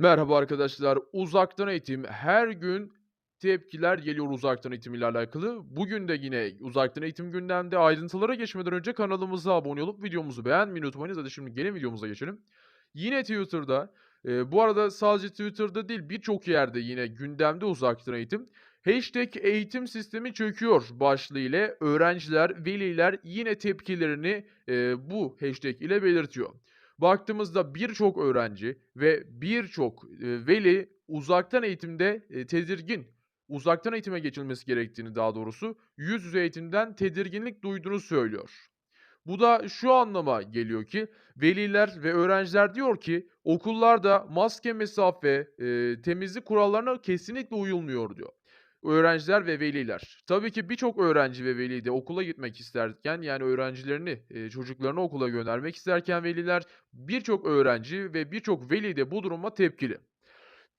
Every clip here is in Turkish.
Merhaba arkadaşlar. Uzaktan eğitim her gün tepkiler geliyor uzaktan eğitim ile alakalı. Bugün de yine uzaktan eğitim gündemde. Ayrıntılara geçmeden önce kanalımıza abone olup videomuzu beğenmeyi unutmayınız. Hadi şimdi gelin videomuza geçelim. Yine Twitter'da, e, bu arada sadece Twitter'da değil birçok yerde yine gündemde uzaktan eğitim. Hashtag eğitim sistemi çöküyor başlığı ile öğrenciler, veliler yine tepkilerini e, bu hashtag ile belirtiyor. Baktığımızda birçok öğrenci ve birçok, eee, veli uzaktan eğitimde, eee, tedirgin. Uzaktan eğitime geçilmesi gerektiğini daha doğrusu, yüz yüze eğitimden tedirginlik duyduğunu söylüyor. Bu da şu anlama geliyor ki veliler ve öğrenciler diyor ki okullarda maske, mesafe, eee, temizlik kurallarına kesinlikle uyulmuyor diyor. Öğrenciler ve veliler. Tabii ki birçok öğrenci ve veli de okula gitmek isterken yani öğrencilerini, çocuklarını okula göndermek isterken veliler birçok öğrenci ve birçok veli de bu duruma tepkili.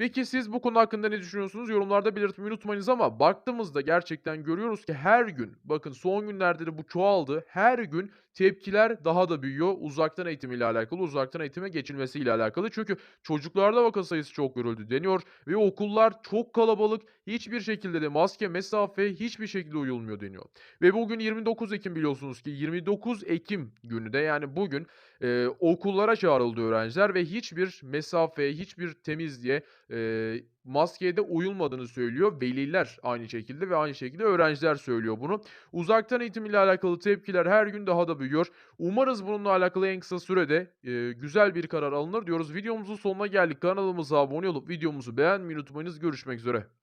Peki siz bu konu hakkında ne düşünüyorsunuz? Yorumlarda belirtmeyi unutmayınız ama baktığımızda gerçekten görüyoruz ki her gün, bakın son günlerde de bu çoğaldı. Her gün tepkiler daha da büyüyor uzaktan eğitim ile alakalı, uzaktan eğitime geçilmesiyle alakalı. Çünkü çocuklarda vaka sayısı çok görüldü deniyor ve okullar çok kalabalık. Hiçbir şekilde de maske, mesafe hiçbir şekilde uyulmuyor deniyor. Ve bugün 29 Ekim biliyorsunuz ki 29 Ekim günü de yani bugün eee, okullara çağrıldı öğrenciler ve hiçbir mesafeye, hiçbir temizliğe, eee, maskeye de uyulmadığını söylüyor. Veliler aynı şekilde ve aynı şekilde öğrenciler söylüyor bunu. Uzaktan eğitim ile alakalı tepkiler her gün daha da büyüyor. Umarız bununla alakalı en kısa sürede, eee, güzel bir karar alınır diyoruz. Videomuzun sonuna geldik. Kanalımıza abone olup videomuzu beğenmeyi unutmayınız. Görüşmek üzere.